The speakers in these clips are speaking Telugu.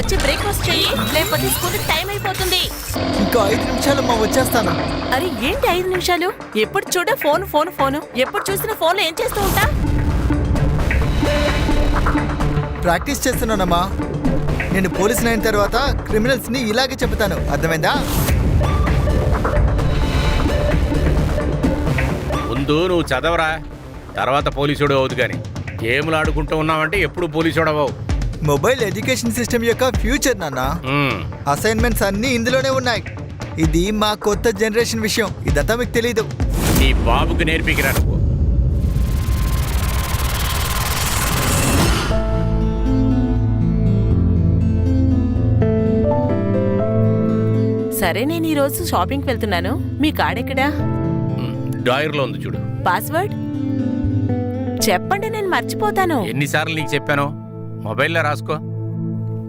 వచ్చి బ్రేక్ఫాస్ట్ చెయ్యి. లేకపోతే స్కూల్ టైం అయిపోతుంది. ఇంకా ఐదు నిమిషాలమ్మా వచ్చేస్తాను. అరే ఏంటి ఐదు నిమిషాలు? ఎప్పుడు చూడ ఫోన్ ఫోన్ ఫోన్. ఎప్పుడు చూసిన ఫోన్ ఏం చేస్తూ ఉంటా? ప్రాక్టీస్ చేస్తున్నానమ్మా. నేను పోలీసుని అయిన తర్వాత క్రిమినల్స్ని ఇలాగే చెప్తాను అర్థమైందా? ముందు నువ్వు చదవరా. తర్వాత పోలీసుడు అవుదు కానీ గేమ్లు ఆడుకుంటూ ఉన్నావంటే ఎప్పుడు పోలీసుడు అవ్వవు. మొబైల్ ఎడ్యుకేషన్ సిస్టమ్ యొక్క ఫ్యూచర్ నాన్న. అసైన్మెంట్స్ అన్నీ ఇందులోనే ఉన్నాయి. ఇది మా కొత్త జనరేషన్ విషయం. ఇదంతా మీకు తెలీదు. నీ బాబుకి నేర్పికిరా నువ్వు. సరే నేను ఈ రోజు షాపింగ్కి వెళ్తున్నాను. మీ కార్డ్ ఎక్కడా? డ్రాయర్లో ఉంది చూడు. పాస్వర్డ్? చెప్పండి నేను మర్చిపోతాను. ఎన్నిసార్లు నీకు చెప్పాను? మొబైల్లో రాసుకో.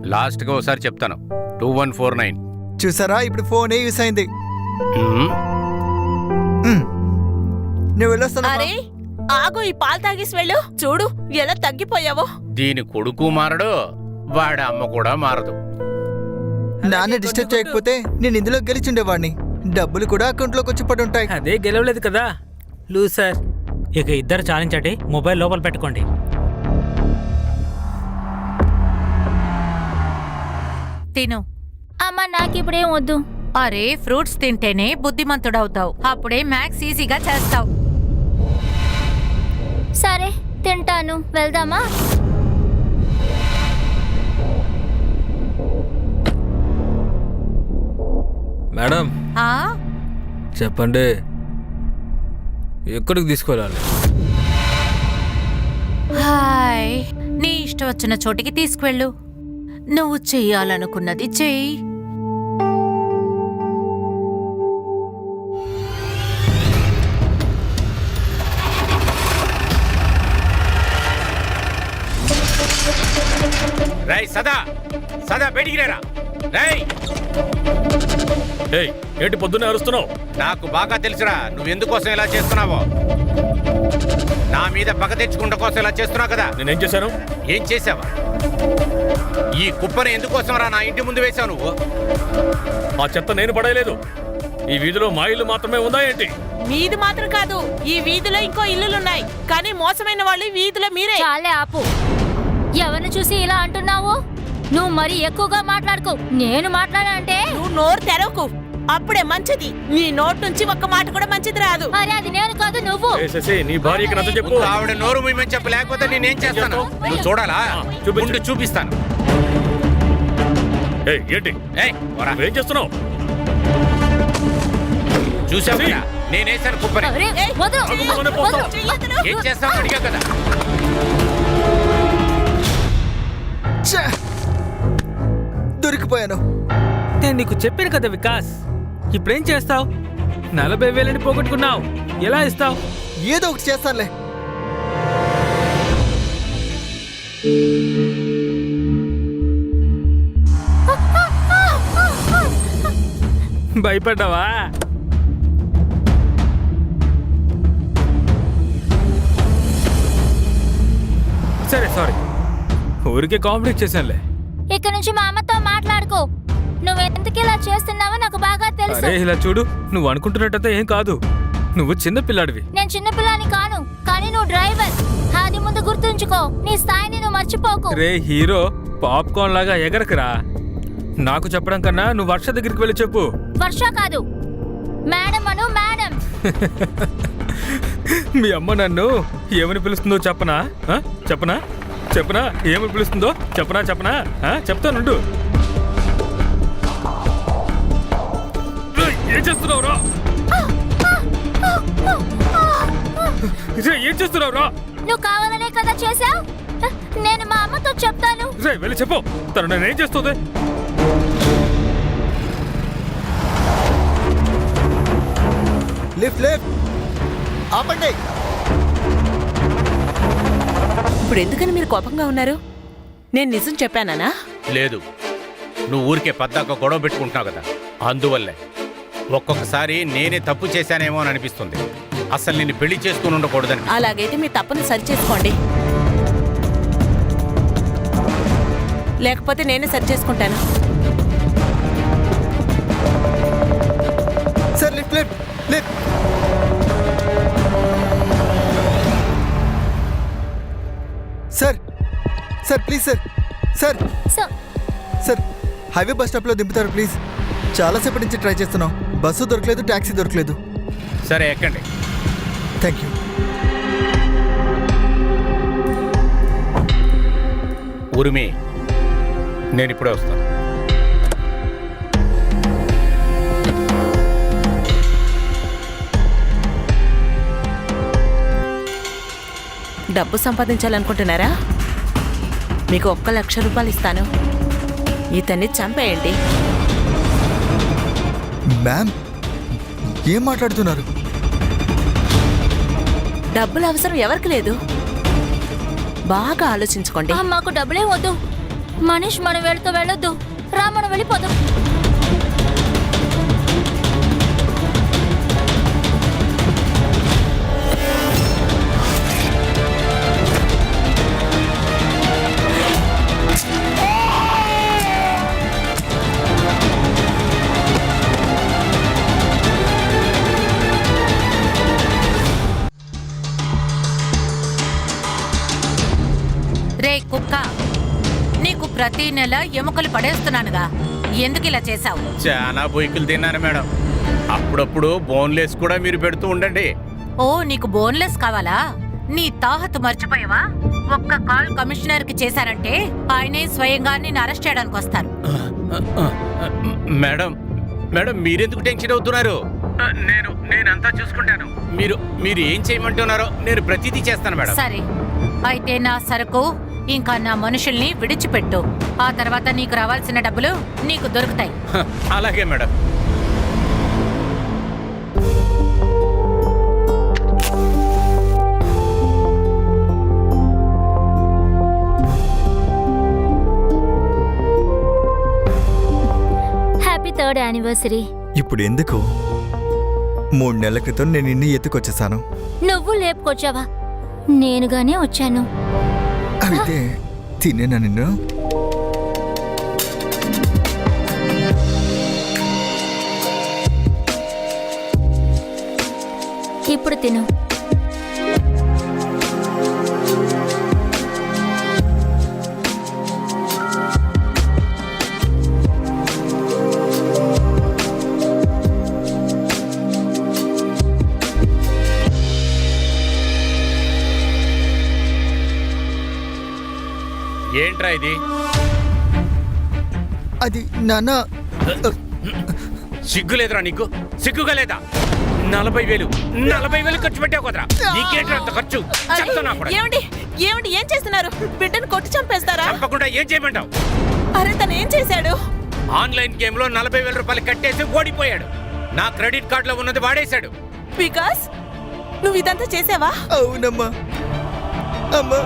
లాస్ట్గా ఒకసారి చెప్తాను. Two one four nine. చూసారా? ఇప్పుడు ఫోనే యూస్ అయింది. నువ్వు వెళ్ళొస్తాను అరే ఆగు ఈ పాలు తాగేసి వెళ్ళు. చూడు ఎలా తగ్గిపోయావో. దీని కొడుకు మారడు వాడి అమ్మ కూడా మారదు. నాన్న డిస్టర్బ్ చేయకపోతే నేను ఇందులో గెలిచుండేవాడిని. డబ్బులు కూడా అకౌంట్లోకి వచ్చి పడి ఉంటాయి. అదే గెలవలేదు కదా. లూసర్ ఇక ఇద్దరు చాలించండి మొబైల్ లోపల పెట్టుకోండి. తిను. అమ్మ నాకిప్పుడేం వద్దు. అరే ఫ్రూట్స్ తింటేనే బుద్ధిమంతుడవుతావు. అప్పుడే మ్యాథ్స్ ఈజీగా చేస్తావు. సరే తింటాను. వెళ్దామా? మేడం. ఆ? చెప్పండి. ఎక్కడికి తీసుకెళ్ళాలి హాయ్. నీ ఇష్టం వచ్చిన చోటికి తీసుకువెళ్ళు. నువ్వు చెయ్యాలనుకున్నది చెయ్యి. రై సదా. సదా బయటికి రేరా రై ఏయ్ ఏంటి పొద్దున్నే అరుస్తున్నావు? నాకు బాగా తెలుసురా నువ్వు ఎందుకోసం ఇలా చేస్తున్నావో? నా మీద పగ తెచ్చుకుంట కోసం ఇలా చేస్తున్నావు కదా? నేనేం చేశాను? ఏం చేసావా ఈ కుప్పని ఎందుకోసం రా నా ఇంటి ముందు వేశావు నువ్వు? ఆ చెత్త నేను పడేయలేదు. ఈ వీధిలో మా ఇల్లు మాత్రమే ఉందా ఏంటి? మీది మాత్రం కాదు ఈ వీధిలో ఇంకో ఇల్లులున్నాయి. కానీ మోసమైన వాళ్ళు ఈ వీధిలో మీరే. చాలే ఆపు. ఎవరిని చూసి ఇలా అంటున్నావు? నువ్వు మరీ ఎక్కువగా మాట్లాడుకో. నేను మాట్లాడంటే నువ్వు నోరు తెరవకు. అప్పుడే మంచిది. నీ నోట్ నుంచి ఒక్క మాట కూడా మంచిది రాదు. అరే అది నేను కాదు నువ్వు. ఏ శశి నీ భార్యకి నచ్చ చెప్పు. ఆవిడ నోరు మూయమని చెప్పు లేకపోతే నేనేం చేస్తాను? నువ్వు చూడాలా? చూపించు. ఉండు, చూపిస్తాను. ఏయ్ ఏంటి? ఏయ్, పోరా. నువ్వేం చేస్తున్నావు? చూసావు కదా? నేనేసాను కుప్పని. అరే వదలు. అడుగులోనే పోతావు. వదలు. ఏం చేస్తావు అడిగా కదా! దొరికిపోయాను. నేను నీకు చెప్పాను కదా వికాస్. ఇప్పుడేం చేస్తావు? నలభై వేలని పోగొట్టుకున్నావు. ఎలా ఇస్తావు? ఏదో ఒకటి చేస్తానులే. భయపడ్డావా? సరే సారీ. ఊరికే కామెడీ చేశానులే. ఇక నుంచి మా అమ్మతో మాట్లాడుకో. నువ్వు ఎందుకు ఇలా చేస్తున్నావో నాకు బాగా అరే ఇలా చూడు నువ్వు అనుకుంటున్నట్టయితే ఏం కాదు. నువ్వు చిన్న పిల్లాడివి. నేను చిన్నపిల్లని కాను కానీ నువ్వు డ్రైవర్. అది ముందు గుర్తుంచుకో నీ స్థాయిని నువ్వు మర్చిపోకు. రే హీరో పాప్కార్న్ లాగా ఎగరకురా. నాకు చెప్పడం కన్నా నువ్వు వర్ష దగ్గరికి వెళ్ళి చెప్పు. వర్ష కాదు. మేడం అను మేడం. మీ అమ్మ నన్ను ఏమని పిలుస్తుందో చెప్పనా? ఆ? చెప్పనా? చెప్పనా? ఏమని పిలుస్తుందో చెప్పనా? చెప్పనా? ఆ? చెప్తానుండు ఏం చేస్తున్నావు రా ఏం చేస్తున్నావు రా నువ్వు కావాలనే కదా చేశావు? నేను మా అమ్మతో చెప్తాను. రే వెళ్ళి చెప్పు. తను నేనేం చేస్తుంది? Lift lift. ఆపండి. ఇప్పుడు ఎందుకని మీరు కోపంగా ఉన్నారు? నేను నిజం చెప్పానా? లేదు. నువ్వు ఊరికే పద్దాక గొడవ పెట్టుకుంటున్నావు కదా. అందువల్లే. ఒక్కొక్కసారి నేనే తప్పు చేశానేమో అని అనిపిస్తుంది. అసలు నిన్ను పెళ్ళి చేసుకుని ఉండకూడదని అలాగైతే మీ తప్పుని సరిచేసుకోండి లేకపోతే నేనే సరి చేసుకుంటాను. Sir lift lift lift sir sir please sir sir. Sir. Highway bus స్టాప్లో దింపుతారు ప్లీజ్. చాలాసేపటి నుంచి ట్రై చేస్తున్నాం. బస్సు దొరకలేదు ట్యాక్సీ దొరకలేదు. సరే ఎక్కండి. థ్యాంక్ యూ ఉరిమి నేను ఇప్పుడే వస్తాను. డబ్బు సంపాదించాలనుకుంటున్నారా? మీకు ఒక్క లక్ష రూపాయలు ఇస్తాను. ఇతన్ని చంపేయండి. మ్యామ్ ఏం మాట్లాడుతున్నారు? డబ్బుల అవసరం ఎవరికి లేదు. బాగా ఆలోచించుకోండి. ఆ, మాకు డబ్బులే వద్దు. మనీష్ మనం వెళ్తూ వెళ్ళొద్దు. రా మనం వెళ్ళిపోదాం. ప్రతి నెల ఎముకలు పడేస్తున్నానుగా. ఎందుకు ఇలా చేశావు? చాలా బొయ్కులు తిన్నాను మేడం. అప్పుడప్పుడు బోన్లెస్ కూడా మీరు పెడుతూ ఉండండి. ఓ నీకు బోన్లెస్ కావాలా? నీ తాహతు మర్చిపోయావా? ఒక్క కాల్ కమిషనర్కి చేశారంటే ఆయనే స్వయంగా నిన్ను అరెస్ట్ చేయడానికి వస్తారు. మేడం మేడం మీరెందుకు టెన్షన్ అవుతున్నారు? నేను నేనంతా చూసుకుంటాను. మీరు మీరు ఏం చేయమంటున్నారో నేను ప్రతిదీ చేస్తాను మేడం. సరే అయితే నా సరుకు ఇంకా నా మనుషుల్ని విడిచిపెట్టు. ఆ తర్వాత నీకు రావాల్సిన డబ్బులు నీకు దొరుకుతాయి. అలాగే మేడం. హ్యాపీ థర్డ్ యానివర్సరీ ఇప్పుడు ఎందుకు? మూడు నెలల క్రితం నేను ఇన్ని ఎత్తుకొచ్చేసాను. నువ్వు లేపుకొచ్చావా? నేనుగానే వచ్చాను. అయితే తినేనా నిన్ను? ఇప్పుడు తిను. ఏంట్రా ఇది? అది నాన్న సిగ్గులేదురా నీకు? సిగ్గుగా లేదా? నలభై వేలు నలభై వేలు ఖర్చు పెట్టావు కదరా? నీకేంట్రా అంత ఖర్చు? చెప్తున్నా ఏమండి ఏమండి ఏం చేస్తున్నారు? బిడ్డను కొట్టి చంపేస్తారా? తప్పకుండా ఏం చేయమంటావు? అరే తను ఏం చేశాడు? ఆన్లైన్ గేమ్లో నలభై వేల రూపాయలు కట్టేసి ఓడిపోయాడు. నా క్రెడిట్ కార్డ్లో ఉన్నది వాడేశాడు. వికాస్ నువ్వు ఇదంతా చేసావా? అవునమ్మా. అమ్మా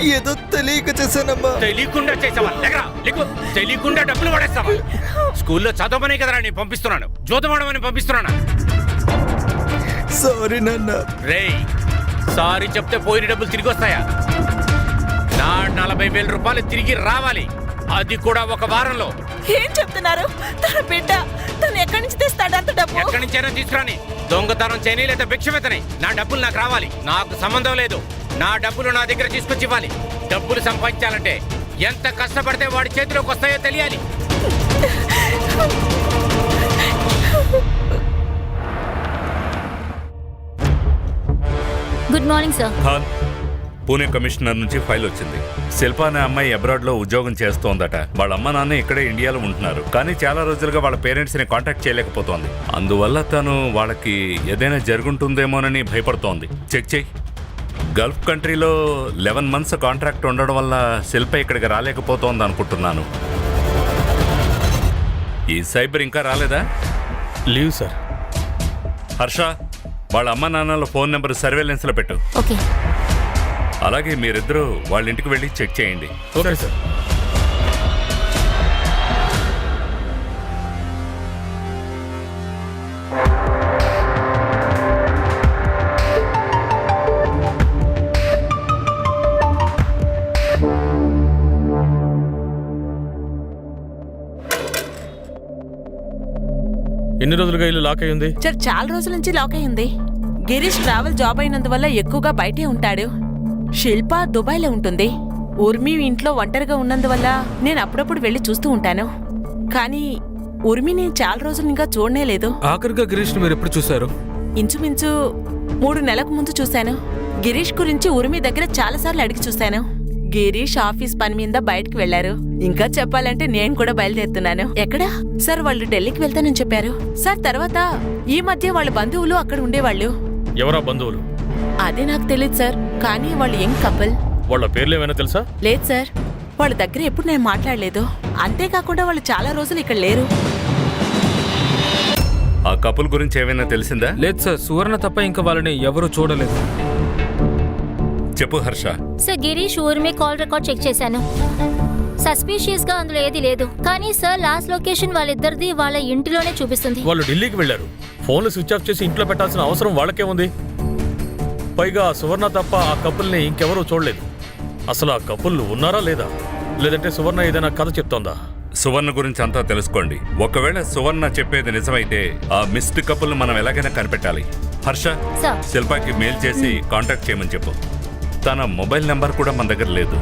ఏదో తెలియక చేశానమ్మా. తెలియకుండా చేసావా. తెలియకుండా డబ్బులు పడేస్తావా స్కూల్లో చదవమనే కదరా నేను పంపిస్తున్నాను. జోతమాడమని పంపిస్తున్నాను. సారీ నాన్న. రేయ్ సారీ చెప్తే పోయిన డబ్బులు తిరిగి వస్తాయా? నా నలభై వేల రూపాయలు తిరిగి రావాలి. అది కూడా ఒక వారంలో. ఏం చెప్తున్నారు? తన బిడ్డ తను ఎక్కడి నుంచి తెస్తాడు అంత డబ్బు? ఎక్కడి నుంచైనా తీసుకురాని. దొంగతనం చేయని లేదా భిక్షమెత్తని నా డబ్బులు నాకు రావాలి. నాకు సంబంధం లేదు. నా డబ్బులు నా దగ్గర తీసుకొచ్చి ఇవ్వాలి డబ్బులు సంపాదించాలంటే ఎంత కష్టపడితే వాడి చేతిలోకి వస్తాయో తెలియాలి. Good morning sir Khan Pune commissioner నుంచి ఫైల్ వచ్చింది. శిల్ప అనే అమ్మాయి అబ్రాడ్లో ఉద్యోగం చేస్తోందట. వాళ్ళ అమ్మ నాన్న ఇక్కడే ఇండియాలో ఉంటున్నారు. కానీ చాలా రోజులుగా వాళ్ళ పేరెంట్స్ని కాంటాక్ట్ చేయలేకపోతోంది. అందువల్ల తను వాళ్ళకి ఏదైనా జరుగుంటుందేమోనని భయపడుతోంది. చెక్ చేయి. గల్ఫ్ కంట్రీలో లెవెన్ మంత్స్ కాంట్రాక్ట్ ఉండడం వల్ల శిల్ప ఇక్కడికి రాలేకపోతోంది అనుకుంటున్నాను. ఈ సైబర్ ఇంకా రాలేదా? Leave sir. హర్ష వాళ్ళ అమ్మ నాన్నల ఫోన్ నెంబర్ సర్వేలెన్స్లో పెట్టు. ఓకే. అలాగే మీరిద్దరూ వాళ్ళ ఇంటికి వెళ్ళి చెక్ చేయండి. Okay sir. ఎన్ని రోజులుగా ఇల్లు లాక్ అయ్యింది? సార్ చాలా రోజుల నుంచి లాక్ అయ్యింది. గిరీష్ ట్రావెల్ జాబ్ అయినందువల్ల ఎక్కువగా బయటే ఉంటాడు. శిల్ప దుబాయ్లో ఉంటుంది. ఉర్మి ఇంట్లో ఒంటరిగా ఉన్నందువల్ల నేను అప్పుడప్పుడు వెళ్ళి చూస్తూ ఉంటాను. కానీ ఉర్మిని చాలా రోజులు ఇంకా చూడనే లేదు. ఆఖరిగా గిరీష్ని మీరు ఎప్పుడు చూశారు? ఇంచుమించు మూడు నెలలకు ముందు చూశాను. గిరీష్ గురించి ఉర్మి దగ్గర చాలాసార్లు అడిగి చూశాను. గిరీష్ ఆఫీస్ పని మీద బయటకు వెళ్ళారు ఇంకా చెప్పాలంటే నేను కూడా బయలుదేరుతున్నాను. ఎక్కడా? సార్ వాళ్ళు ఢిల్లీకి వెళ్తానని చెప్పారు. సార్ తర్వాత ఈ మధ్య వాళ్ళ బంధువులు అక్కడ ఉండేవాళ్ళు. ఎవరా బంధువులు? అదే నాకు తెలియదు సార్. కానీ వాళ్ళు యంగ్ కపుల్. వాళ్ళ పేర్లు ఏమైనా తెలుసా? లేదు సార్. వాళ్ళ దగ్గర ఎప్పుడు నేను మాట్లాడలేదు. అంతేకాకుండా వాళ్ళు చాలా రోజులు ఇక్కడ లేరు. ఆ కపుల్ గురించి ఏమైనా తెలిసిందా? లేదు సార్. సువర్ణ తప్ప ఇంకా వాళ్ళని ఎవరూ చూడలేదు. చెప్పు Harsha. Sir Girish Urmi call record check చేశాను. సస్పీషియస్గా అందులో ఏది లేదు. కానీ సార్ లాస్ట్ లొకేషన్ వాళ్ళిద్దరిది వాళ్ళ ఇంటిలోనే చూపిస్తుంది. వాళ్ళు ఢిల్లీకి వెళ్ళారు. ఫోన్లు స్విచ్ ఆఫ్ చేసి ఇంట్లో పెట్టాల్సిన అవసరం వాళ్ళకే ఉంది. పైగా సువర్ణ తప్ప ఆ కపుల్ని ఇంకెవరూ చూడలేదు. అసలు ఆ కపుల్ ఉన్నారా లేదా? లేదంటే సువర్ణ ఏదైనా కథ చెప్తోందా? సువర్ణ గురించి అంతా తెలుసుకోండి. ఒకవేళ సువర్ణ చెప్పేది నిజమైతే ఆ మిస్డ్ కపుల్ మనం ఎలాగైనా కనిపెట్టాలి. హర్ష సార్. శిల్పాకి మెయిల్ చేసి కాంటాక్ట్ చేయమని చెప్పు. తన మొబైల్ నెంబర్ కూడా మన దగ్గర లేదు.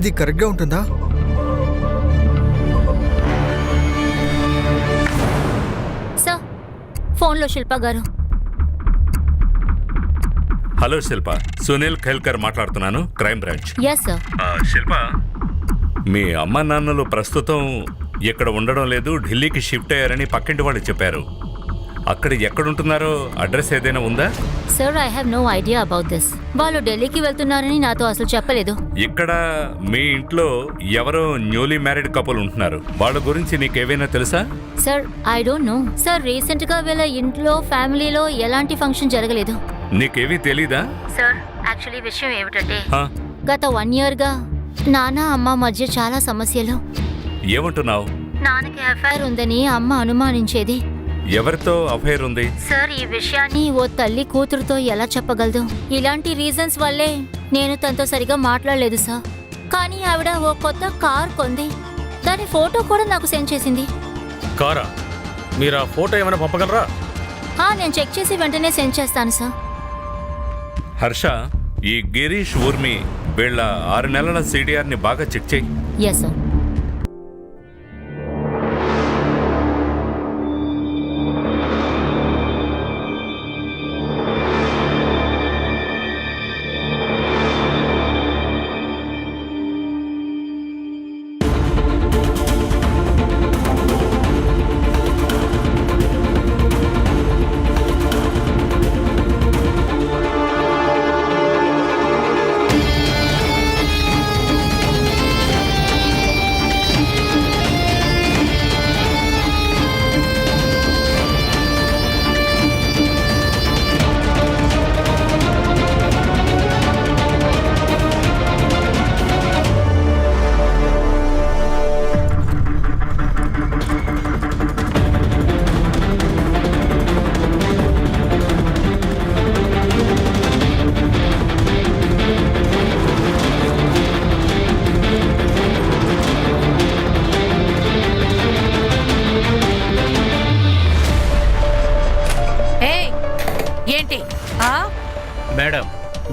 ఇది కరెక్ట్గా ఉంటుందా? సార్ ఫోన్లో శిల్ప గారు. హలో శిల్ప సునీల్ ఖేల్కర్ మాట్లాడుతున్నాను crime branch. Yes sir Shilpa మీ అమ్మ నాన్నలు ప్రస్తుతం ఇక్కడ ఉండడం లేదు ఢిల్లీకి షిఫ్ట్ అయ్యారని పక్కింటి వాళ్ళు చెప్పారు. అక్కడ ఎక్కడుంటున్నారో అడ్రస్ ఏదైనా ఉందా? Sir I have no idea about this వాళ్ళు ఢిల్లీకి వెళ్తున్నారని నాతో అసలు చెప్పలేదు. ఇక్కడ మీ ఇంట్లో ఎవరో న్యూలీ మ్యారీడ్ కపుల్ ఉంటున్నారు. వాళ్ళ గురించి నీకేవైనా తెలుసా? Sir I don't know sir రీసెంట్గా వీళ్ళ ఇంట్లో ఫ్యామిలీలో ఎలాంటి ఫంక్షన్ జరగలేదు. నీకేవీ తెలీదా? సార్ యాక్చువల్లీ విషయం ఏమిటంటే హా? గత వన్ ఇయర్గా నాన్న అమ్మ మధ్య చాలా సమస్యలు. ఏమంటున్నావు? నాన్నకి అఫైర్ ఉందని అమ్మ అనుమానించేది. ఎవరితో అఫైర్ ఉంది? సార్ ఈ విషయాన్ని ఓ తల్లి కూతురుతో ఎలా చెప్పగలదు? ఇలాంటి రీజన్స్ వల్లే నేను తనతో సరిగా మాట్లాడలేదు సార్. కానీ ఆవిడ ఓ కొత్త కార్ కొంది. దాని ఫోటో కూడా నాకు సెండ్ చేసింది. కారా? మీరు ఆ ఫోటో ఏమైనా పంపగలరా? ఆ, నేను చెక్ చేసి వెంటనే సెండ్ చేస్తాను సార్. హర్ష ఈ గిరీష్ ఊర్మి వీళ్ళ ఆరు నెలల సిడిఆర్ని బాగా చెక్ చేయి. ఎస్ సార్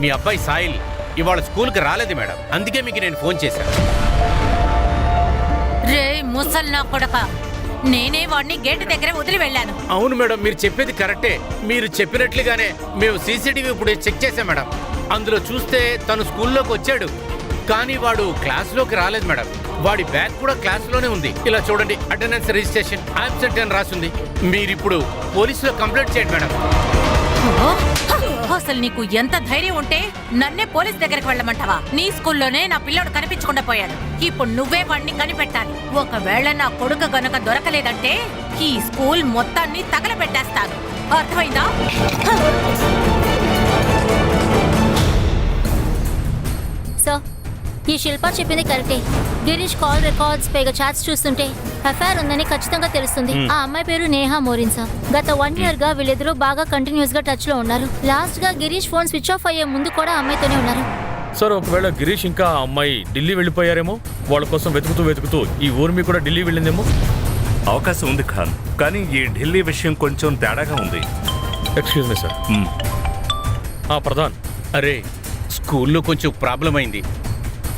మీ అబ్బాయి సాయిల్ ఇవాళ స్కూల్కి రాలేదు మేడం. అందుకే మీకు నేను ఫోన్ చేశాను రే ముసల్ నా కొడక. నేనే వాడిని గేటు దగ్గర వదిలి వెళ్ళాను. అవును మేడం మీరు చెప్పేది కరెక్టే. మీరు చెప్పినట్లుగానే మేము సీసీటీవీ ఇప్పుడు చెక్ చేసాం మేడం. అందులో చూస్తే తను స్కూల్లోకి వచ్చాడు. కానీ వాడు క్లాస్లోకి రాలేదు మేడం. వాడి బ్యాగ్ కూడా క్లాస్లోనే ఉంది. ఇలా చూడండి అటెండెన్స్ రిజిస్ట్రేషన్ ఆబ్సెంట్ అని రాసింది. మీరు ఇప్పుడు పోలీసులో కంప్లైంట్ చేయండి మేడం. అసలు నీకు ఎంత ధైర్యం ఉంటే నన్నే పోలీస్ దగ్గరికి వెళ్ళమంటావా? నీ స్కూల్లోనే నా పిల్లోడు కనిపించకుండా పోయాడు. ఇప్పుడు నువ్వే వాడిని కనిపెట్టాలి. ఒకవేళ నా కొడుకు గనక దొరకలేదంటే ఈ స్కూల్ మొత్తాన్ని తగలబెట్టేస్తాను. అర్థమైందా? సార్ ఈ శిల్ప చెప్పింది కరెక్టే. గిరీష్ కాల్ రికార్డ్స్ పైగా చాట్స్ చూస్తుంటే అఫైర్ ఉందని ఖచ్చితంగా తెలుస్తుంది. ఆ అమ్మాయి పేరు నేహా మోరిన్ సార్ గత వన్ ఇయర్గా వీళ్ళిద్దరూ బాగా కంటిన్యూస్గా టచ్లో ఉన్నారు. లాస్ట్గా గిరీష్ ఫోన్ స్విచ్ ఆఫ్ అయ్యే ముందు కూడా అమ్మాయితోనే ఉన్నారు. సార్ ఒకవేళ గిరీష్ ఇంకా అమ్మాయి ఢిల్లీ వెళ్ళిపోయారేమో? వాళ్ళ కోసం వెతుకుతూ వెతుకుతూ ఈ ఊర్మి కూడా ఢిల్లీ వెళ్ళిందేమో? అవకాశం ఉంది ఖాన్. కానీ ఈ ఢిల్లీ విషయం కొంచెం తేడాగా ఉంది. Excuse me sir. మ్, ఆ ప్రధాన్. అరే స్కూల్లో కొంచెం ప్రాబ్లం అయింది.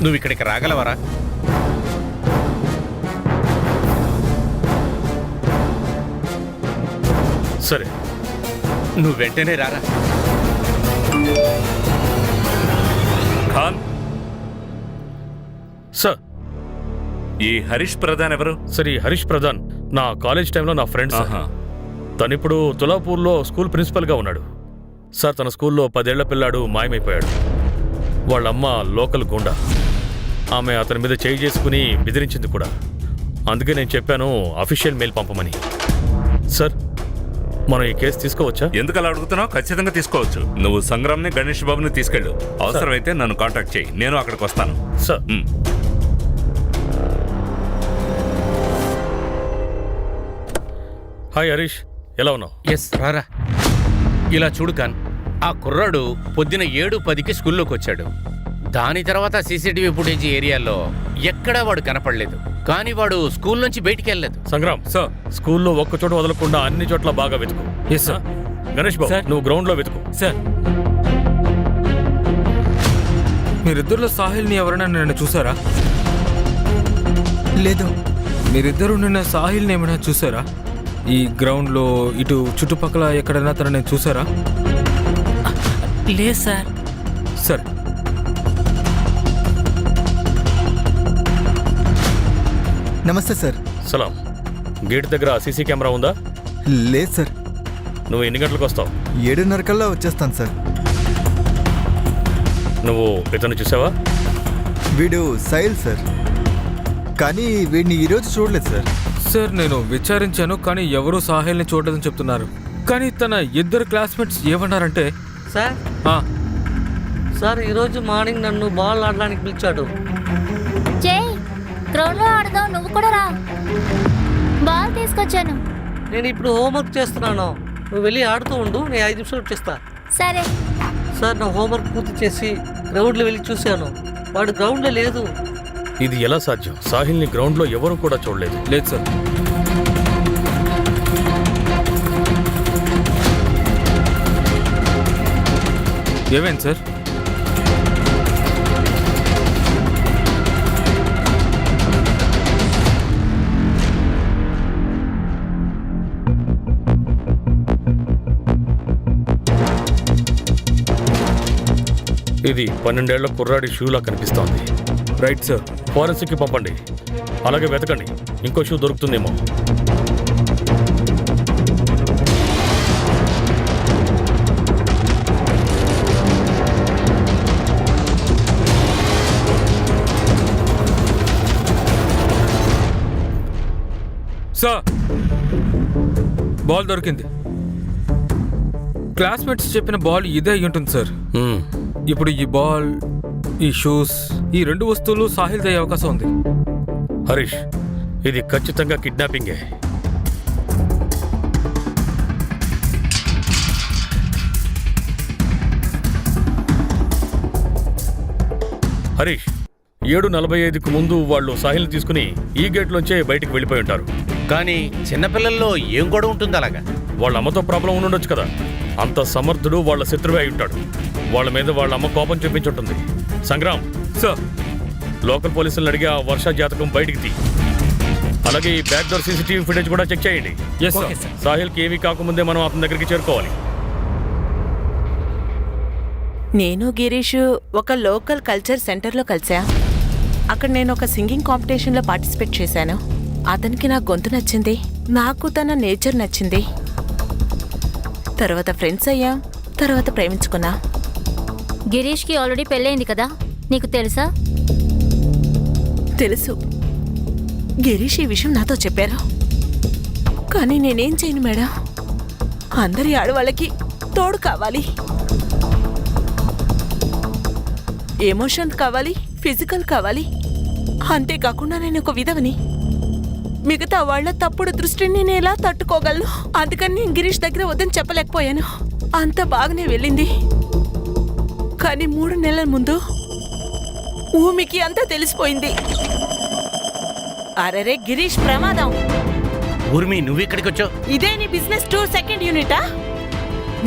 నువ్వు ఇక్కడికి రాగలవరా? సరే నువ్వు వెంటనే రారా. ఖాన్? సార్. ఈ హరీష్ ప్రధాన్ ఎవరు? సరే ఈ హరీష్ ప్రధాన్ నా కాలేజ్ టైంలో నా ఫ్రెండ్ సార్. ఆహా. తనిప్పుడు తులాపూర్లో స్కూల్ ప్రిన్సిపల్గా ఉన్నాడు. సార్ తన స్కూల్లో పదేళ్ళ పిల్లాడు మాయమైపోయాడు. వాళ్ళ అమ్మ లోకల్ గుండా. ఆమె అతని మీద చేయి చేసుకుని బెదిరించింది కూడా. అందుకే నేను చెప్పాను అఫీషియల్ మెయిల్ పంపమని. సార్ మనం ఈ కేసు తీసుకోవచ్చా? ఎందుకు అలా అడుగుతున్నావు? ఖచ్చితంగా తీసుకోవచ్చు. నువ్వు సంగ్రామ్ని గణేష్ బాబుని తీసుకెళ్ళు. అవసరమైతే నన్ను కాంటాక్ట్ చేయి. నేను అక్కడికి వస్తాను. సార్. హాయ్ హరీష్ ఎలా ఉన్నావు? ఎస్ రారా. ఇలా చూడు కాన్ ఆ కుర్రాడు పొద్దున ఏడు పదికి స్కూల్లోకి వచ్చాడు దాని తర్వాత సీసీటీవీ ఫుటేజ్ ఏరియాలో ఎక్కడా వాడు కనపడలేదు. కానీ వాడు స్కూల్ నుంచి బయటికి వెళ్ళలేదు సంగ్రామ్ సార్ స్కూల్లో ఒక్క చోట వదలకుండా అన్ని చోట్ల బాగా వెతుకు. Yes sir Ganesh Babu sir. నువ్వు గ్రౌండ్లో వెతుకు. సార్. మీరిద్దరిలో సాహిల్ని ఎవరైనా నిన్న చూసారా? లేదు. మీరిద్దరు నిన్న సాహిల్ని ఏమైనా చూసారా? ఈ గ్రౌండ్లో ఇటు చుట్టుపక్కల ఎక్కడైనా తనని చూసారా? లేదు సరే. నమస్తే సార్. సలాం. గేట్ దగ్గర సీసీ కెమెరా ఉందా? లేదు సార్. నువ్వు ఎన్ని గంటలకు వస్తావు? ఏడున్నర కల్లా వచ్చేస్తాను సార్. నువ్వు ఇతను చూసావా? వీడు సైల్ సార్. కానీ వీడిని ఈరోజు చూడలేదు సార్. సార్ నేను విచారించాను కానీ ఎవరూ సాహిల్ని చూడలేదని చెప్తున్నారు. కానీ తన ఇద్దరు క్లాస్మేట్స్ ఏమన్నారంటే సార్? "ఆ, సార్ ఈరోజు మార్నింగ్ నన్ను బాల్ ఆడడానికి పిలిచాడు. గ్రౌండ్లో ఆడదాం నువ్వు కూడా రా. బాల్ తీసుకొచ్చాను. నేను ఇప్పుడు హోంవర్క్ చేస్తున్నాను. నువ్వు వెళ్ళి ఆడుతూ ఉండు నేను ఐదు నిమిషాలు వచ్చేస్తా. సరే. సార్ నా హోంవర్క్ పూర్తి చేసి గ్రౌండ్లో వెళ్ళి చూశాను. వాడు గ్రౌండ్లో లేదు. ఇది ఎలా సాధ్యం? సాహిల్ని గ్రౌండ్లో ఎవరు కూడా చూడలేదు. లేదు సార్. ఏమైంది సార్? ఇది పన్నెండేళ్ళ కుర్రాడి షూలా కనిపిస్తోంది. Right sir. ఫారెన్సిక్కి పంపండి. అలాగే వెతకండి. ఇంకో షూ దొరుకుతుందేమో. సార్ బాల్ దొరికింది. క్లాస్మేట్స్ చెప్పిన బాల్ ఇదే అయి ఉంటుంది సార్. ఇప్పుడు ఈ బాల్ ఈ షూస్ ఈ రెండు వస్తువులు సాహిల్ అయ్యే అవకాశం ఉంది. హరీష్ ఇది ఖచ్చితంగా కిడ్నాపింగే. హరీష్ ఏడు నలభై ఐదుకు ముందు వాళ్ళు సాహిల్ తీసుకుని ఈ గేట్లోంచే బయటికి వెళ్ళిపోయి ఉంటారు. కానీ చిన్నపిల్లల్లో ఏం గొడవ ఉంటుంది అలాగా వాళ్ళ అమ్మతో ప్రాబ్లం ఉండుండొచ్చు కదా. అంత సమర్థుడు వాళ్ళ శత్రువే అయి ఉంటాడు. వాళ్ళ మీద వాళ్ళ అమ్మ కోపం చూపించుంటుంది. సంగ్రామ్ సార్. లోకల్ పోలీసులను అడిగి ఆ వర్ష జాతకం బయటికి తీ. అలాగే ఈ బ్యాక్ డోర్ సీసీటీవీ ఫుటేజ్ కూడా చెక్ చేయండి. సాహిల్కి ఏమీ కాకముందే మనం అతని దగ్గరికి చేరుకోవాలి. నేను గిరీష్ ఒక లోకల్ కల్చర్ సెంటర్లో కలిసా? అక్కడ నేను ఒక సింగింగ్ కాంపిటీషన్లో పార్టిసిపేట్ చేశాను. అతనికి నా గొంతు నచ్చింది నాకు తన నేచర్ నచ్చింది. తర్వాత ఫ్రెండ్స్ అయ్యాం తర్వాత ప్రేమించుకున్నా. గిరీష్కి ఆల్రెడీ పెళ్ళైంది కదా? నీకు తెలుసా? తెలుసు. గిరీష్ ఈ విషయం నాతో చెప్పారు. కానీ నేనేం చేయను మేడం? అందరి ఆడవాళ్ళకి తోడు కావాలి. ఎమోషన్ కావాలి ఫిజికల్ కావాలి. అంతేకాకుండా నేను ఒక విధవని. మిగతా వాళ్ళ తప్పుడు దృష్టిని నేను ఎలా తట్టుకోగలను? అందుకని నేను గిరీష్ దగ్గర వద్దని చెప్పలేకపోయాను. అంత బాగానే వెళ్ళింది. కానీ మూడు నెలల ముందు ఊమికి అంతా తెలిసిపోయింది. అరరే గిరీష్ ప్రమాదం. ఊర్మి నువ్వు ఇక్కడికి వచ్చావు? ఇదే నీ బిజినెస్ టూర్ సెకండ్ యూనిటా?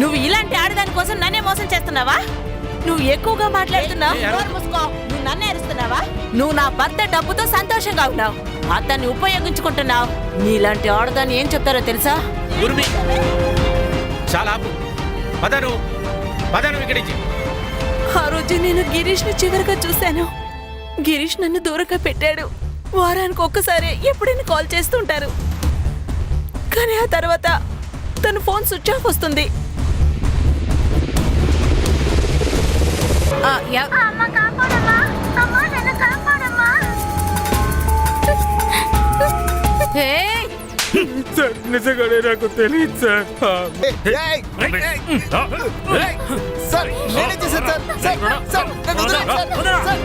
నువ్వు ఇలాంటి ఆడదాని కోసం నన్నే మోసం చేస్తున్నావా? నువ్వు ఎక్కువగా మాట్లాడుతున్నావు. నువ్వు నన్నే అరుస్తున్నావా? నువ్వు నా భర్త డబ్బుతో సంతోషంగా ఉన్నావు. అతన్ని ఉపయోగించుకుంటున్నావు. నీలాంటి ఆడదాన్ని ఏం చెప్తారో తెలుసా? ఊర్మి చాలా పదను పదను ఇక్కడి నుంచి ఆ రోజు నేను గిరీష్ని చివరిగా చూశాను. గిరీష్ నన్ను దూరంగా పెట్టాడు. వారానికి ఒక్కసారి ఎప్పుడైనా కాల్ చేస్తుంటారు. కానీ ఆ తర్వాత తన ఫోన్ స్విచ్ ఆఫ్ వస్తుంది. ఏయ్, సార్ నిజంగానే నాకు తెలియదు సార్. సార్ నేనే చేశాను సార్? Sir sir.